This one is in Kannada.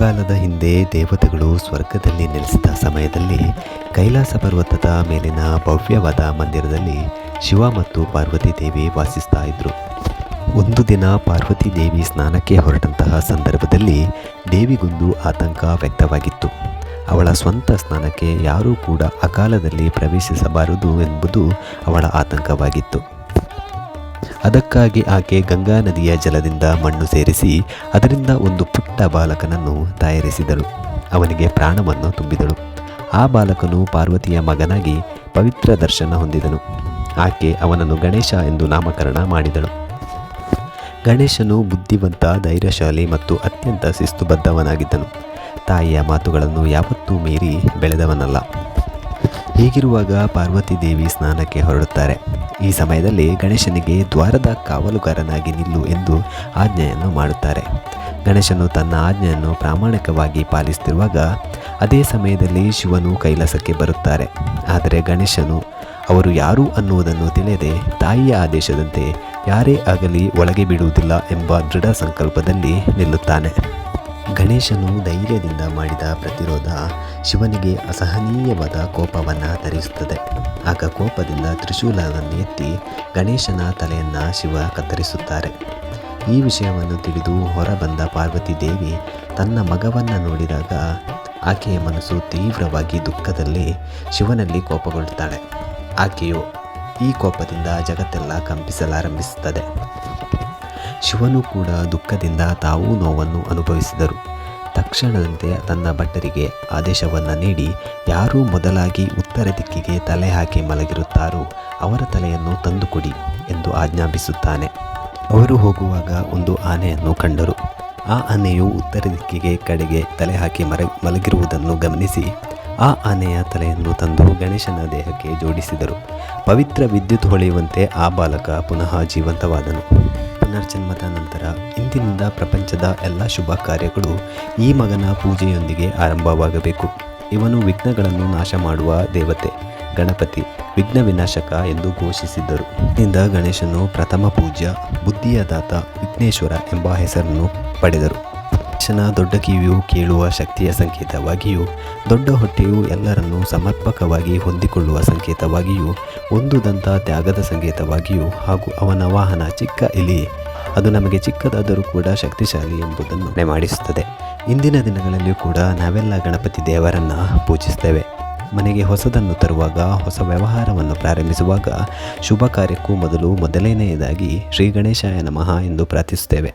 ಬಹುಕಾಲದ ಹಿಂದೆ ದೇವತೆಗಳು ಸ್ವರ್ಗದಲ್ಲಿ ನೆಲೆಸಿದ ಸಮಯದಲ್ಲಿ ಕೈಲಾಸ ಪರ್ವತದ ಮೇಲಿನ ಭವ್ಯವಾದ ಮಂದಿರದಲ್ಲಿ ಶಿವ ಮತ್ತು ಪಾರ್ವತಿ ದೇವಿ ವಾಸಿಸ್ತಾ ಇದ್ದರು ಒಂದು ದಿನ ಪಾರ್ವತಿ ದೇವಿ ಸ್ನಾನಕ್ಕೆ ಹೊರಟಂತಹ ಸಂದರ್ಭದಲ್ಲಿ ದೇವಿಗೊಂದು ಆತಂಕ ವ್ಯಕ್ತವಾಗಿತ್ತು. ಅವಳ ಸ್ವಂತ ಸ್ನಾನಕ್ಕೆ ಯಾರೂ ಕೂಡ ಅಕಾಲದಲ್ಲಿ ಪ್ರವೇಶಿಸಬಾರದು ಎಂಬುದು ಅವಳ ಆತಂಕವಾಗಿತ್ತು. ಅದಕ್ಕಾಗಿ ಆಕೆ ಗಂಗಾ ನದಿಯ ಜಲದಿಂದ ಮಣ್ಣು ಸೇರಿಸಿ ಅದರಿಂದ ಒಂದು ಪುಟ್ಟ ಬಾಲಕನನ್ನು ತಯಾರಿಸಿದಳು ಅವನಿಗೆ ಪ್ರಾಣವನ್ನು ತುಂಬಿದಳು. ಆ ಬಾಲಕನು ಪಾರ್ವತಿಯ ಮಗನಾಗಿ ಪವಿತ್ರ ದರ್ಶನ ಹೊಂದಿದನು. ಆಕೆ ಅವನನ್ನು ಗಣೇಶ ಎಂದು ನಾಮಕರಣ ಮಾಡಿದಳು. ಗಣೇಶನು ಬುದ್ಧಿವಂತ, ಧೈರ್ಯಶಾಲಿ ಮತ್ತು ಅತ್ಯಂತ ಶಿಸ್ತುಬದ್ಧವನಾಗಿದ್ದನು. ತಾಯಿಯ ಮಾತುಗಳನ್ನು ಯಾವತ್ತೂ ಮೀರಿ ಬೆಳೆದವನಲ್ಲ. ಹೀಗಿರುವಾಗ ಪಾರ್ವತಿ ದೇವಿ ಸ್ನಾನಕ್ಕೆ ಹೊರಡುತ್ತಾರೆ. ಈ ಸಮಯದಲ್ಲಿ ಗಣೇಶನಿಗೆ ದ್ವಾರದ ಕಾವಲುಗಾರನಾಗಿ ನಿಲ್ಲು ಎಂದು ಆಜ್ಞೆಯನ್ನು ಮಾಡುತ್ತಾರೆ. ಗಣೇಶನು ತನ್ನ ಆಜ್ಞೆಯನ್ನು ಪ್ರಾಮಾಣಿಕವಾಗಿ ಪಾಲಿಸುತ್ತಿರುವಾಗ ಅದೇ ಸಮಯದಲ್ಲಿ ಶಿವನು ಕೈಲಾಸಕ್ಕೆ ಬರುತ್ತಾರೆ. ಆದರೆ ಗಣೇಶನು, ಅವರು ಯಾರು ಅನ್ನುವುದನ್ನು ತಿಳಿಯದೆ ತಾಯಿಯ ಆದೇಶದಂತೆ ಯಾರೇ ಆಗಲಿ ಒಳಗೆ ಬಿಡುವುದಿಲ್ಲ ಎಂಬ ದೃಢ ಸಂಕಲ್ಪದಲ್ಲಿ ನಿಲ್ಲುತ್ತಾನೆ. ಗಣೇಶನು ಧೈರ್ಯದಿಂದ ಮಾಡಿದ ಪ್ರತಿರೋಧ ಶಿವನಿಗೆ ಅಸಹನೀಯವಾದ ಕೋಪವನ್ನು ತರಿಸುತ್ತದೆ. ಆಗ ಕೋಪದಿಂದ ತ್ರಿಶೂಲವನ್ನು ಎತ್ತಿ ಗಣೇಶನ ತಲೆಯನ್ನು ಶಿವ ಕತ್ತರಿಸುತ್ತಾರೆ. ಈ ವಿಷಯವನ್ನು ತಿಳಿದು ಹೊರಬಂದ ಪಾರ್ವತಿ ದೇವಿ ತನ್ನ ಮಗವನ್ನು ನೋಡಿದಾಗ ಆಕೆಯ ಮನಸ್ಸು ತೀವ್ರವಾಗಿ ದುಃಖದಲ್ಲಿ ಶಿವನಲ್ಲಿ ಕೋಪಗೊಳ್ಳುತ್ತಾಳೆ. ಆಕೆಯು ಈ ಕೋಪದಿಂದ ಜಗತ್ತೆಲ್ಲ ಕಂಪಿಸಲಾರಂಭಿಸುತ್ತದೆ. ಶಿವನು ಕೂಡ ದುಃಖದಿಂದ ತಾವೂ ನೋವನ್ನು ಅನುಭವಿಸಿದರು. ತಕ್ಷಣದಂತೆ ತನ್ನ ಭಟ್ಟರಿಗೆ ಆದೇಶವನ್ನು ನೀಡಿ, ಯಾರು ಮೊದಲಾಗಿ ಉತ್ತರ ದಿಕ್ಕಿಗೆ ತಲೆ ಹಾಕಿ ಮಲಗಿರುತ್ತಾರೋ ಅವರ ತಲೆಯನ್ನು ತಂದುಕೊಡಿ ಎಂದು ಆಜ್ಞಾಪಿಸುತ್ತಾನೆ. ಅವರು ಹೋಗುವಾಗ ಒಂದು ಆನೆಯನ್ನು ಕಂಡರು. ಆ ಆನೆಯು ಉತ್ತರ ದಿಕ್ಕಿಗೆ ಕಡೆಗೆ ತಲೆ ಹಾಕಿ ಮರ, ಮಲಗಿರುವುದನ್ನು ಗಮನಿಸಿ, ಆ ಆನೆಯ ತಲೆಯನ್ನು ತಂದು ಗಣೇಶನ ದೇಹಕ್ಕೆ ಜೋಡಿಸಿದರು. ಪವಿತ್ರ ವಿದ್ಯುತ್ ಹೊಳೆಯುವಂತೆ ಆ ಬಾಲಕ ಪುನಃ ಜೀವಂತವಾದನು. ಪುನರ್ಜನ್ಮದ ನಂತರ ಇಂದಿನಿಂದ ಪ್ರಪಂಚದ ಎಲ್ಲ ಶುಭ ಕಾರ್ಯಗಳು ಈ ಮಗನ ಪೂಜೆಯೊಂದಿಗೆ ಆರಂಭವಾಗಬೇಕು. ಇವನು ವಿಘ್ನಗಳನ್ನು ನಾಶ ಮಾಡುವ ದೇವತೆ, ಗಣಪತಿ, ವಿಘ್ನ ವಿನಾಶಕ ಎಂದು ಘೋಷಿಸಿದ್ದರು. ಇಂದ ಗಣೇಶನು ಪ್ರಥಮ ಪೂಜ್ಯ, ಬುದ್ಧಿಯ ದಾತ ವಿಘ್ನೇಶ್ವರ ಎಂಬ ಹೆಸರನ್ನು ಪಡೆದರು. ಗಣೇಶನ ದೊಡ್ಡ ಕಿವಿಯು ಕೇಳುವ ಶಕ್ತಿಯ ಸಂಕೇತವಾಗಿಯೂ, ದೊಡ್ಡ ಹೊಟ್ಟೆಯು ಎಲ್ಲರನ್ನೂ ಸಮರ್ಪಕವಾಗಿ ಹೊಂದಿಕೊಳ್ಳುವ ಸಂಕೇತವಾಗಿಯೂ, ಒಂದು ದಂತ ತ್ಯಾಗದ ಸಂಕೇತವಾಗಿಯೂ ಹಾಗೂ ಅವನ ವಾಹನ ಚಿಕ್ಕ ಇಲಿ ಅದು ನಮಗೆ ಚಿಕ್ಕದಾದರೂ ಕೂಡ ಶಕ್ತಿಶಾಲಿ ಎಂಬುದನ್ನು ಮಾಡಿಸುತ್ತದೆ ಇಂದಿನ ದಿನಗಳಲ್ಲಿಯೂ ಕೂಡ ನಾವೆಲ್ಲ ಗಣಪತಿ ದೇವರನ್ನು ಪೂಜಿಸ್ತೇವೆ ಮನೆಗೆ ಹೊಸದನ್ನು ತರುವಾಗ, ಹೊಸ ವ್ಯವಹಾರವನ್ನು ಪ್ರಾರಂಭಿಸುವಾಗ ಶುಭ ಕಾರ್ಯಕ್ಕೂ ಮೊದಲು ಮೊದಲನೆಯದಾಗಿ ಶ್ರೀ ಗಣೇಶಾಯ ನಮಃ ಎಂದು ಪ್ರಾರ್ಥಿಸುತ್ತೇವೆ.